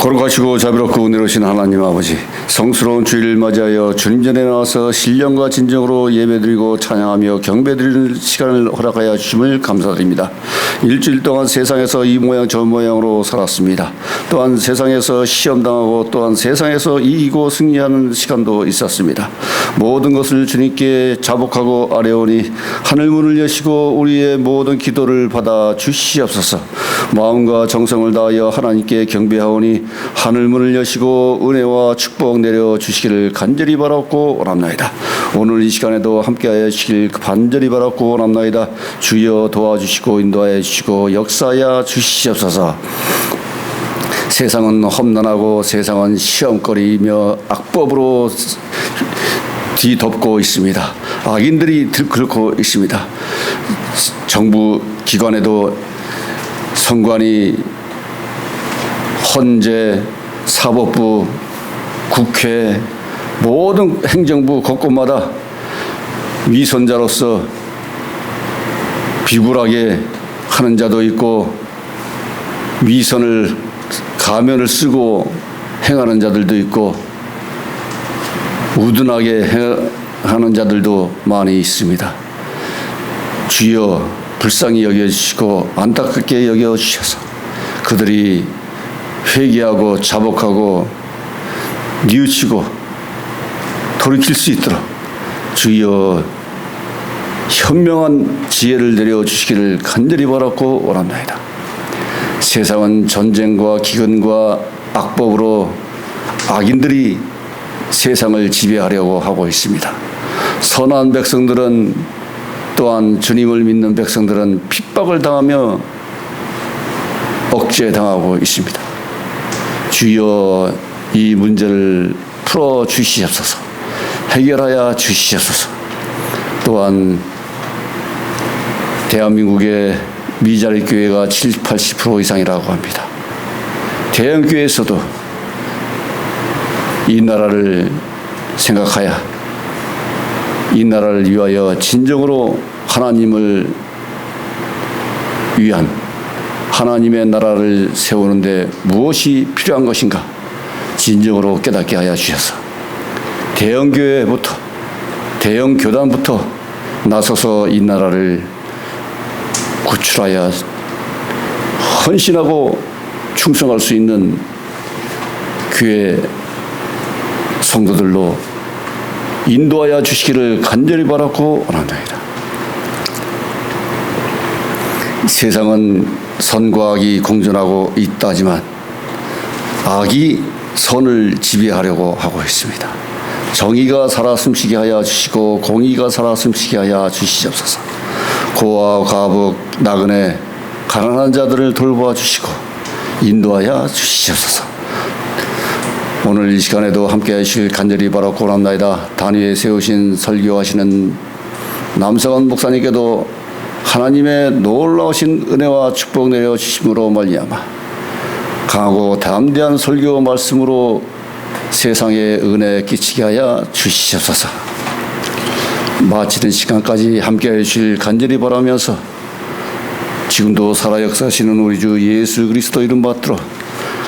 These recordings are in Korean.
거룩하시고 자비롭고 은혜로우신 하나님 아버지 성스러운 주일을 맞이하여 주님 전에 나와서 신령과 진정으로 예배드리고 찬양하며 경배드리는 시간을 허락하여 주심을 감사드립니다. 일주일 동안 세상에서 이 모양 저 모양으로 살았습니다. 또한 세상에서 시험당하고 또한 세상에서 이기고 승리하는 시간도 있었습니다. 모든 것을 주님께 자복하고 아뢰오니 하늘 문을 여시고 우리의 모든 기도를 받아 주시옵소서. 마음과 정성을 다하여 하나님께 경배하오니 하늘 문을 여시고 은혜와 축복 내려 주시기를 간절히 바랐고 원합나이다. 오늘 이 시간에도 함께하여 주시길 간절히 바랐고 원합나이다. 주여 도와주시고 인도하여 주시고 역사하여 주시옵소서. 세상은 험난하고 세상은 시험거리며 악법으로 뒤덮고 있습니다. 악인들이 들끓고 있습니다. 정부 기관에도 선관위, 헌재, 사법부, 국회, 모든 행정부 곳곳마다 위선자로서 비굴하게 하는 자도 있고 위선을 가면을 쓰고 행하는 자들도 있고 우둔하게 행하는 자들도 많이 있습니다. 주여 불쌍히 여겨주시고 안타깝게 여겨주셔서 그들이 회개하고 자복하고 뉘우치고 돌이킬 수 있도록 주여 현명한 지혜를 내려 주시기를 간절히 바랐고 원합니다. 세상은 전쟁과 기근과 악법으로 악인들이 세상을 지배하려고 하고 있습니다. 선한 백성들은 또한 주님을 믿는 백성들은 핍박을 당하며 억제당하고 있습니다. 주여 이 문제를 풀어 주시옵소서. 해결하여 주시옵소서. 또한 대한민국의 미자리 교회가 70, 80% 이상이라고 합니다. 대형 교회에서도 이 나라를 생각하여 이 나라를 위하여 진정으로 하나님을 위한 하나님의 나라를 세우는데 무엇이 필요한 것인가 진정으로 깨닫게 하여 주셔서 대형 교회부터 대형 교단부터 나서서 이 나라를 구출하여 헌신하고 충성할 수 있는 교회 성도들로 인도하여 주시기를 간절히 바랐고 원합니다. 세상은 선과 악이 공존하고 있다지만 악이 선을 지배하려고 하고 있습니다. 정의가 살아 숨쉬게 하여 주시고 공의가 살아 숨쉬게 하여 주시옵소서. 고아 가북 나그네 가난한 자들을 돌보아 주시고 인도하여 주시옵소서. 오늘 이 시간에도 함께 하실 간절히 바라고 원합나이다. 단위에 세우신 설교하시는 남성원 목사님께도 하나님의 놀라우신 은혜와 축복 내려 주심으로 말미암아 강하고 담대한 설교 말씀으로 세상에 은혜 끼치게 하여 주시옵소서. 마치는 시간까지 함께 해 주실 간절히 바라면서 지금도 살아 역사하시는 우리 주 예수 그리스도 이름 받들어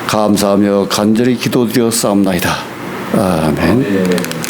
감사하며 간절히 기도드려 싸움나이다. 아멘.